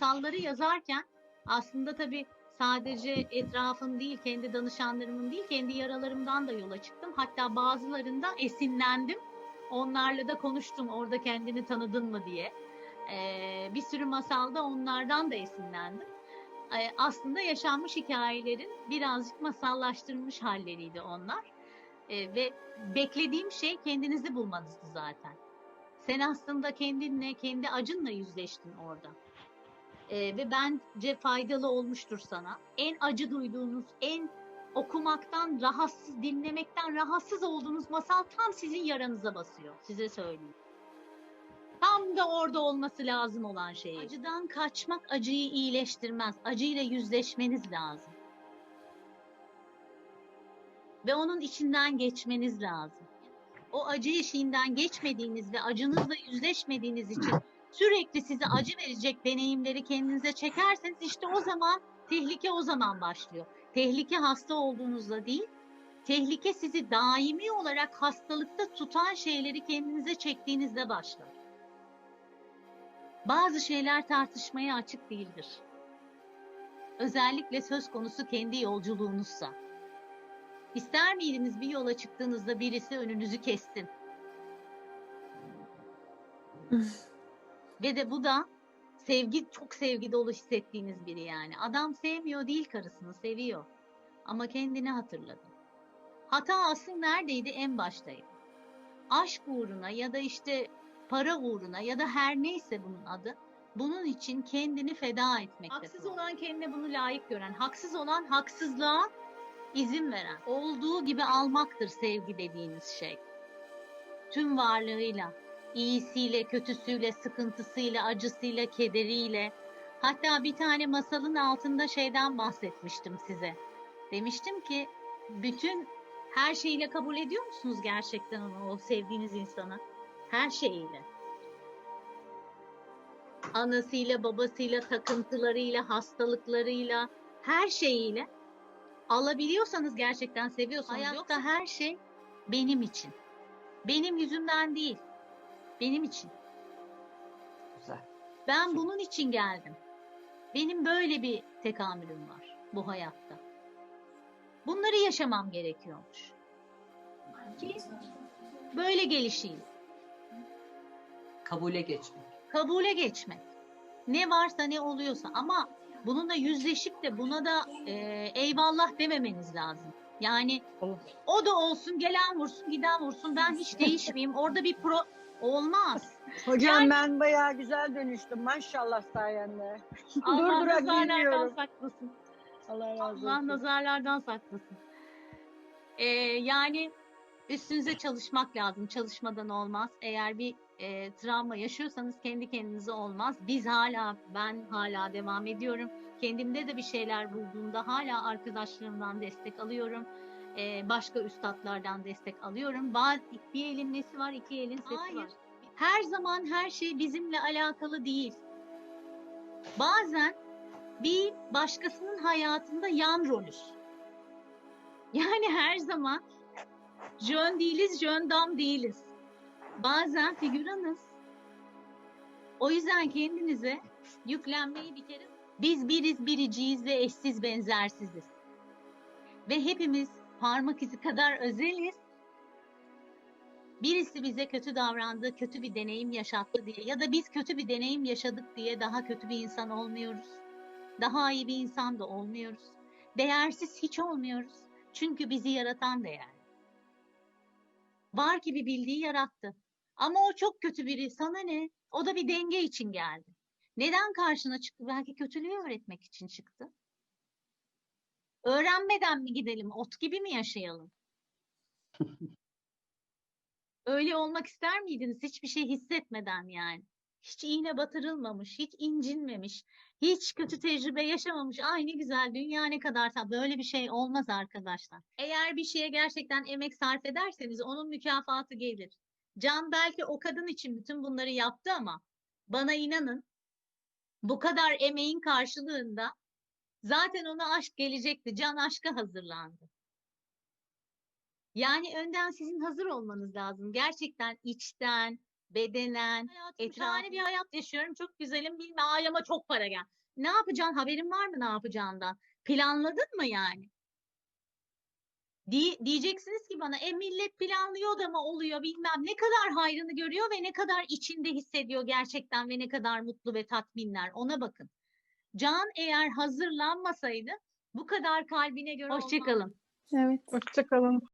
masalları yazarken aslında tabii sadece etrafım değil, kendi danışanlarımın değil, kendi yaralarımdan da yola çıktım. Hatta bazılarında esinlendim. Onlarla da konuştum orada kendini tanıdın mı diye. Ee, bir sürü masalda onlardan da esinlendim. Ee, aslında yaşanmış hikayelerin birazcık masallaştırılmış halleriydi onlar. Ee, ve beklediğim şey kendinizi bulmanızdı zaten. Sen aslında kendinle, kendi acınla yüzleştin orada. Ee, ve bence faydalı olmuştur sana. En acı duyduğunuz, en okumaktan rahatsız, dinlemekten rahatsız olduğunuz masal tam sizin yaranıza basıyor. Size söyleyeyim. Tam da orada olması lazım olan şey. Acıdan kaçmak acıyı iyileştirmez. Acıyla yüzleşmeniz lazım. Ve onun içinden geçmeniz lazım. O acı eşiğinden geçmediğiniz ve acınızla yüzleşmediğiniz için sürekli size acı verecek deneyimleri kendinize çekerseniz işte o zaman tehlike o zaman başlıyor. Tehlike hasta olduğunuzda değil, tehlike sizi daimi olarak hastalıkta tutan şeyleri kendinize çektiğinizde başlar. Bazı şeyler tartışmaya açık değildir. Özellikle söz konusu kendi yolculuğunuzsa. İster miydiniz bir yola çıktığınızda birisi önünüzü kessin? Ve de bu da sevgi çok sevgi dolu hissettiğiniz biri yani. Adam sevmiyor değil karısını seviyor. Ama kendini hatırladı. Hata asıl neredeydi? En baştaydı. Aşk uğruna ya da işte para uğruna ya da her neyse bunun adı. Bunun için kendini feda etmekte. Haksız olan kendine bunu layık gören, haksız olan haksızlığa izin veren, olduğu gibi almaktır sevgi dediğiniz şey. Tüm varlığıyla, iyisiyle, kötüsüyle, sıkıntısıyla, acısıyla, kederiyle. Hatta bir tane masalın altında şeyden bahsetmiştim size. Demiştim ki bütün her şeyiyle kabul ediyor musunuz gerçekten onu, o sevdiğiniz insanı? Her şeyiyle. Anasıyla, babasıyla, takıntılarıyla, hastalıklarıyla, her şeyiyle alabiliyorsanız gerçekten seviyorsanız. Hayatta her şey benim için. Benim yüzümden değil. Benim için. Güzel. Ben bunun için geldim. Benim böyle bir tekamülüm var bu hayatta. Bunları yaşamam gerekiyormuş. Ki böyle gelişeyim. Kabule geçmek. Kabule geçmek. Ne varsa ne oluyorsa ama bununla yüzleşip de buna da e, eyvallah dememeniz lazım. Yani o da olsun, gelen vursun, giden vursun. Ben hiç değişmeyeyim. Orada bir pro olmaz. Hocam Yani- ben bayağı güzel dönüştüm maşallah sayende. Allah Durdurak nazarlardan bilmiyorum. saklasın. Allah razı olsun. Allah nazarlardan saklasın. Ee, yani üstünüze çalışmak lazım. Çalışmadan olmaz. Eğer bir e, travma yaşıyorsanız kendi kendinize olmaz. Biz hala, ben hala devam ediyorum. Kendimde de bir şeyler bulduğumda hala arkadaşlarımdan destek alıyorum. Ee, başka üstadlardan destek alıyorum. Bazı, bir elin nesi var, iki elin sesi Hayır. var. Her zaman her şey bizimle alakalı değil. Bazen bir başkasının hayatında yan rolüz. Yani her zaman jön değiliz, jön dam değiliz. Bazen figüranız. O yüzden kendinize yüklenmeyi bir kere biz biriz, biriciyiz ve eşsiz benzersiziz. Ve hepimiz parmak izi kadar özeliz. Birisi bize kötü davrandı, kötü bir deneyim yaşattı diye ya da biz kötü bir deneyim yaşadık diye daha kötü bir insan olmuyoruz. Daha iyi bir insan da olmuyoruz. Değersiz hiç olmuyoruz. Çünkü bizi yaratan değerli. Var ki bir bildiği yarattı. Ama o çok kötü biri. Sana ne? O da bir denge için geldi. Neden karşına çıktı? Belki kötülüğü öğretmek için çıktı. Öğrenmeden mi gidelim? Ot gibi mi yaşayalım? Öyle olmak ister miydiniz? Hiçbir şey hissetmeden yani. Hiç iğne batırılmamış, hiç incinmemiş, hiç kötü tecrübe yaşamamış. Ay ne güzel, dünya ne kadar tatlı. Böyle bir şey olmaz arkadaşlar. Eğer bir şeye gerçekten emek sarf ederseniz onun mükafatı gelir. Can belki o kadın için bütün bunları yaptı ama bana inanın bu kadar emeğin karşılığında zaten ona aşk gelecekti. Can aşka hazırlandı. Yani önden sizin hazır olmanız lazım. Gerçekten içten, bedenen, etrafı bir hayat yaşıyorum. Çok güzelim. Bilme aileme çok para gel. Ne yapacaksın? Haberin var mı ne yapacağından? Planladın mı yani? Di- diyeceksiniz ki bana e millet planlıyor da mı oluyor bilmem ne kadar hayrını görüyor ve ne kadar içinde hissediyor gerçekten ve ne kadar mutlu ve tatminler ona bakın. Can eğer hazırlanmasaydı bu kadar kalbine göre Hoşçakalın. Evet. Hoşçakalın.